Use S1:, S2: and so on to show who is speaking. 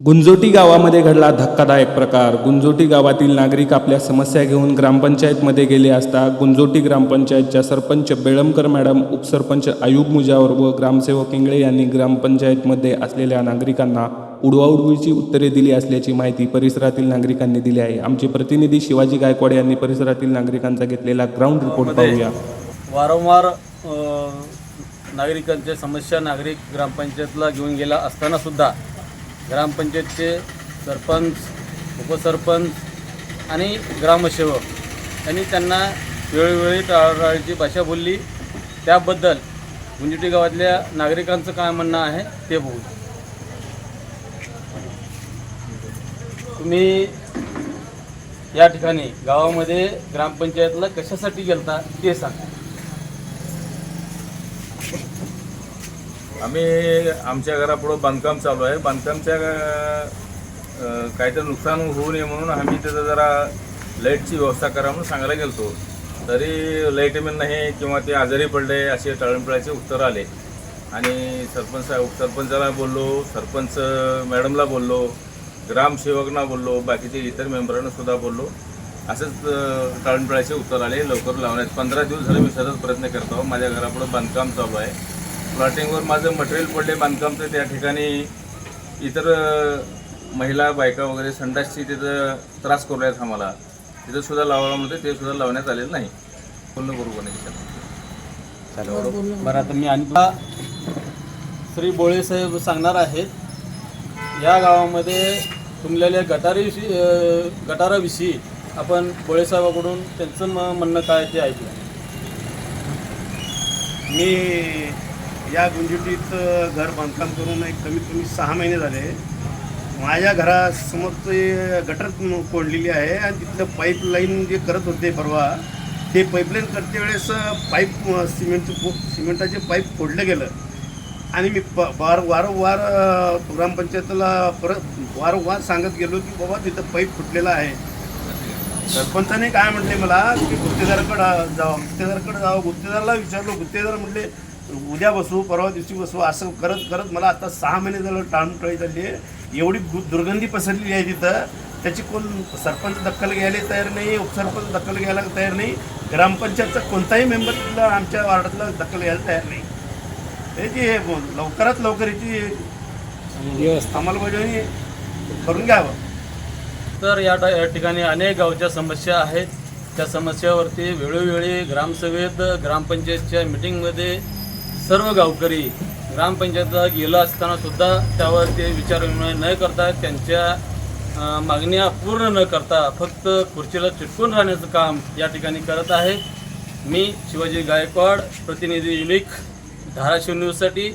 S1: गुंजोटी गावामध्ये घडला धक्कादायक प्रकार. गुंजोटी गावातील नागरिक आपल्या समस्या घेऊन ग्रामपंचायतमध्ये गेले असता गुंजोटी ग्रामपंचायतच्या सरपंच बेळमकर मॅडम उपसरपंच आयुब मुजावर व ग्रामसेवक इंगळे यांनी ग्रामपंचायतमध्ये असलेल्या नागरिकांना उडवाउडवीची उत्तरे दिली असल्याची माहिती परिसरातील नागरिकांनी दिली आहे. आमचे प्रतिनिधी शिवाजी गायकवाड यांनी परिसरातील नागरिकांचा घेतलेला ग्राउंड रिपोर्ट पाहूया.
S2: वारंवार नागरिकांच्या समस्या नागरिक ग्रामपंचायतला घेऊन गेला असताना सुद्धा ग्रामपंचायतचे सरपंच उपसरपंच आणि ग्रामसेवक यांनी त्यांना वेळोवेळी टाळाटाळीची भाषा बोलली. त्याबद्दल गुंजुटी गावातल्या नागरिकांचं काय म्हणणं आहे ते बघू. तुम्ही या ठिकाणी गावामध्ये ग्रामपंचायतला कशासाठी गेलता ते सांगा.
S3: आम्ही आमच्या घरापुढं बांधकाम चालू आहे. बांधकामच्या काहीतरी नुकसान होऊ नये म्हणून आम्ही त्याचं जरा लाईटची व्यवस्था करा म्हणून सांगायला गेलतो. तरी लाइट मिळ नाही किंवा ते आजारी पडले असे टळणपळाचे उत्तर आले. आणि सरपंच सरपंचाला बोललो सरपंच मॅडमला बोललो ग्रामसेवकना बोललो बाकीचे इतर मेंबरांना सुद्धा बोललो. असंच अं, टाळणपळाचे उत्तर आले. लवकर लावण्यात पंधरा दिवस झाले मी सतत प्रयत्न करतो. माझ्या घरापुढं बांधकाम चालू आहे. प्लॉटिंगवर माझं मटेरियल पडले बांधकामचं त्या ठिकाणी इतर महिला बायका वगैरे संडासची तिथं त्रास करू आहेत आम्हाला. तिथं सुद्धा लावायला म्हणते ते सुद्धा लावण्यात आलेलं नाही. पूर्ण बरोबर. नाही
S2: बरं आता मी आणि श्री बोळे साहेब सांगणार आहेत. या गावामध्ये तुंबलेल्या गटारीविषयी गटाराविषयी आपण बोळे साहेबाकडून त्यांचं म्हणणं काय ते ऐकलं
S4: मी या गुंजुटीत घर बांधकाम करून एक कमीत कमी सहा महिने झाले. माझ्या घरासमोर ते गटर कोंडलेली आहे आणि तिथलं पाईपलाईन जे करत होते परवा ते पाईपलाईन करते वेळेस पाईप सिमेंटचं सिमेंटाचे पाईप फोडलं गेलं. आणि मी प वार वारंवार ग्रामपंचायतीला परत वारंवार सांगत गेलो की बाबा तिथं पाईप फुटलेला आहे. सरपंचाने काय म्हटले मला की गुत्तेदाराकडं जावं गुत्तेदाराकडे जावं. गुत्तेदाराला विचारलो गुत्तेदार म्हटले उद्या बसू परवा दिवशी बसू असं करत करत मला आता सहा महिने झालं टाळमटळी झाली आहे. एवढी दुर्गंधी पसरलेली आहे तिथं. त्याची कोण सरपंच दखल घ्यायला तयार नाही उपसरपंच दखल घ्यायला तयार नाही. ग्रामपंचायतचा कोणताही मेंबर तिथला आमच्या वार्डातला दखल घ्यायला तयार नाही. याची लवकरात लवकर याची अंमलबजावणी करून घ्यावं.
S2: तर या टा- या ठिकाणी अनेक गावच्या समस्या आहेत. त्या समस्यावरती वेळोवेळी ग्रामसभेत ग्रामपंचायतच्या मिटिंगमध्ये सर्व गावकरी ग्रामपंचायतला गेलं असताना सुद्धा त्यावर ते विचारविनिमय न करता त्यांच्या मागण्या पूर्ण न करता फक्त खुर्चीला चिटकून राहण्याचं काम या ठिकाणी करत आहे. मी शिवाजी गायकवाड प्रतिनिधी युनिक धाराशिव न्यूजसाठी